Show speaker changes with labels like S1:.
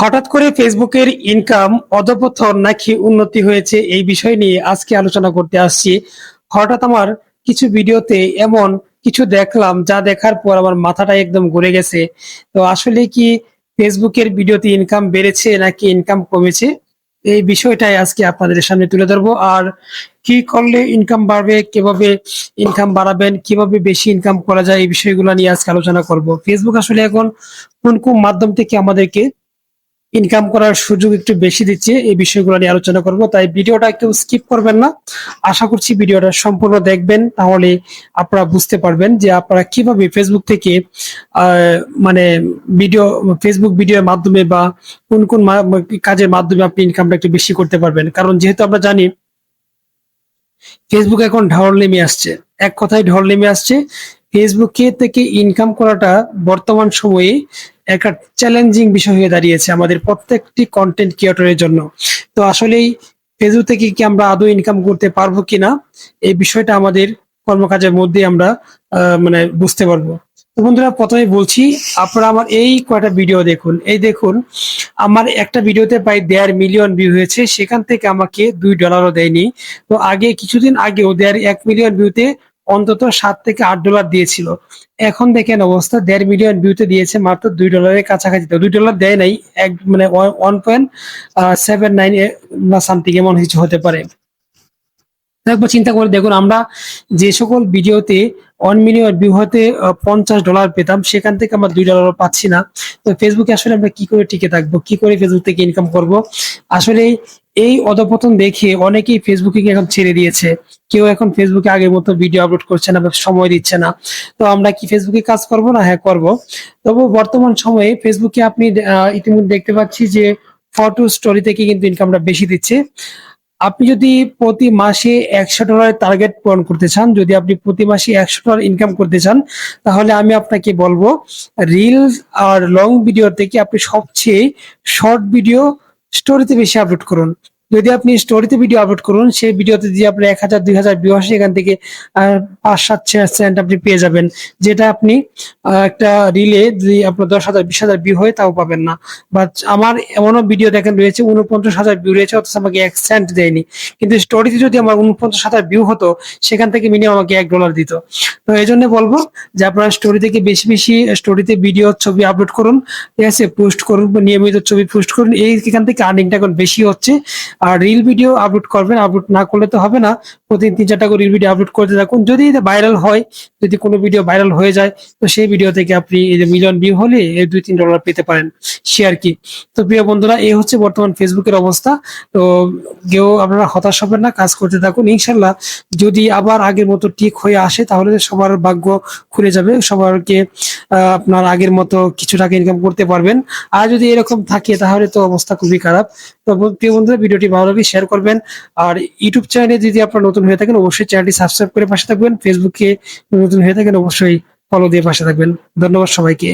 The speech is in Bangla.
S1: হঠাৎ করে ফেসবুকের ইনকাম অধপতন নাকি উন্নতি হয়েছে এই বিষয় নিয়ে আজকে আলোচনা করতে আসছি। হঠাৎ আমার কিছু ভিডিওতে এমন কিছু দেখলাম, যা দেখার পর আমার মাথাটা একদম ঘুরে গেছে। তো আসলে কি ফেসবুকের ভিডিওতে ইনকাম বেড়েছে নাকি ইনকাম কমেছে? এই বিষয়টাই আজকে আপনাদের সামনে তুলে ধরবো। আর কি করলে ইনকাম বাড়বে, কীভাবে ইনকাম বাড়াবেন, কীভাবে বেশি ইনকাম করা যায়, এই বিষয়গুলো নিয়ে আজকে আলোচনা করব। ফেসবুক আসলে এখন কোন কোন মাধ্যম থেকে আমাদেরকে ইনকাম করার সুযোগ একটু বেশি দিচ্ছে, এই বিষয়গুলো নিয়ে আলোচনা করব। তাই ভিডিওটা কেউ স্কিপ করবেন না। আশা করছি ভিডিওটা সম্পূর্ণ দেখবেন, তাহলে আপনারা বুঝতে পারবেন যে আপনারা কীভাবে ফেসবুক থেকে মানে ভিডিও ফেসবুক ভিডিওর মাধ্যমে বা কোন কোন কাজের মাধ্যমে আপনি ইনকামটা একটু বেশি করতে পারবেন। কারণ যেহেতু আমরা জানি ফেসবুক এখন ঢল নেমে আসছে। এক কথায় ঢল নেমে আসছে। ফেসবুকে থেকে ইনকাম করাটা বর্তমান সময়ে একটা চ্যালেঞ্জিং বিষয় হয়ে দাঁড়িয়েছে আমাদের প্রত্যেকটি কন্টেন্ট ক্রিয়েটরের জন্য। তো আসলেই ফেসবুক থেকে কি আমরা আদৌ ইনকাম করতে পারব কিনা, এই বিষয়টা আমাদের কর্মকাজের মধ্যে আমরা মানে বুঝতে পারব। তো বন্ধুরা, প্রথমে বলছি, আপনারা আমার এই কয়টা ভিডিও দেখুন। এই দেখুন, আমার একটা ভিডিওতে প্রায় দেড় মিলিয়ন ভিউ হয়েছে, সেখান থেকে আমাকে দুই ডলারও দেয়নি। তো আগে, কিছুদিন আগেও দেড় এক মিলিয়ন ভিউতে অন্তত সাত থেকে আট ডলার দিয়েছিল। এখন দেখেন অবস্থা, দেড় মিলিয়ন ভিউতে দিয়েছে মাত্র দুই ডলারের কাছাকাছি। দুই ডলার দেয় নাই, এক মানে ওয়ান পয়েন্ট সেভেন নাইন না সামথিং এমন কিছু হতে পারে। একবার চিন্তা করে দেখুন, আমরা যে সকল ভিডিওতে ওয়ান মিলিয়ন ভিউ হতে পঞ্চাশ ডলার পেতাম, সেখান থেকে আমরা দুই ডলার পাচ্ছি না। তো ফেসবুকে আসলে আমরা কি করে টিকে থাকব? কি করে ফেসবুক থেকে ইনকাম করব? আসলে এই অধপতন দেখে অনেকেই ফেসবুকে এখন ছেড়ে দিয়েছে। কেউ এখন ফেসবুকে আগের মতো ভিডিও আপলোড করছে না সময় দিচ্ছে না। তো আমরা কি ফেসবুকে কাজ করব? না হ্যাঁ করব। তবু বর্তমান সময়ে ফেসবুকে আপনি ইতিমধ্যে দেখতে পাচ্ছি যে ফটো স্টোরি থেকে কিন্তু ইনকামটা বেশি দিচ্ছে। আপনি যদি প্রতি মাসে একশো ডলারের টার্গেট পূরণ করতে চান, যদি আপনি প্রতি মাসে একশো ডলার ইনকাম করতে চান, তাহলে আমি আপনাকে বলব রিল আর লং ভিডিও থেকে আপনি সবচেয়ে শর্ট ভিডিও স্টোরিতে বেশি আপলোড করুন। যদি আপনি স্টোরিতে ভিডিও আপলোড করুন, সেই ভিডিওতে যদি আপনার এক হাজার, দুই হাজার ভিউ আসে, এখান থেকে পাঁচ, সাত সেন্ট আপনি পেয়ে যাবেন। যেটা আপনি একটা রিলে যদি আপনার দশ হাজার, বিশ হাজার ভিউ হয়, তাও পাবেন না। বাট আমার এমনও ভিডিও দেখেন রয়েছে, উনপঞ্চাশ হাজার ভিউ রয়েছে, অথচ আমাকে এক সেন্ট দেয়নি। কিন্তু স্টোরিতে যদি আমার উনপঞ্চাশ হাজার ভিউ হতো, সেখান থেকে মিনিমাম আমাকে এক ডলার দিত। তো এই জন্য বলব যে আপনারা স্টোরি থেকে বেশি বেশি স্টোরিতে ভিডিও ছবি আপলোড করুন, ঠিক আছে পোস্ট করুন, নিয়মিত ছবি পোস্ট করুন। এই এখান থেকে আর্নিংটা এখন বেশি হচ্ছে। আর রিল ভিডিও আপলোড করবেন আপলোড না করলে তো হবে না। প্রতিদিন তিন চারটা করে রিল ভিডিও আপলোড করতে থাকুন। যদি ভাইরাল হয়, যদি কোনো ভিডিও ভাইরাল হয়ে যায়, তো সেই ভিডিও থেকে আপনি মিলিয়ন ভিউ হলে দুই তিন ডলার পেতে পারেন শেয়ার কি। তো প্রিয় বন্ধুরা, এই হচ্ছে বর্তমান ফেসবুকের অবস্থা। তো কেউ আপনারা হতাশ হবেন না, কাজ করতে থাকুন। ইনশাল্লাহ যদি আবার আগের মতো ঠিক হয়ে আসে, তাহলে সবার ভাগ্য খুলে যাবে। সবারকে আপনার আগের মতো কিছু টাকা ইনকাম করতে পারবেন। আর যদি এরকম থাকে, তাহলে তো অবস্থা খুবই খারাপ। প্রিয় বন্ধুরা, ভিডিওটি ভালো লাগলে শেয়ার করবেন। আর ইউটিউব চ্যানেলে যদি আপনারা নতুন হয়ে থাকেন, অবশ্যই চ্যানেলটি সাবস্ক্রাইব করে পাশে থাকবেন। ফেসবুকে নতুন হয়ে থাকেন, অবশ্যই ফলো দিয়ে পাশে থাকবেন। ধন্যবাদ সবাইকে।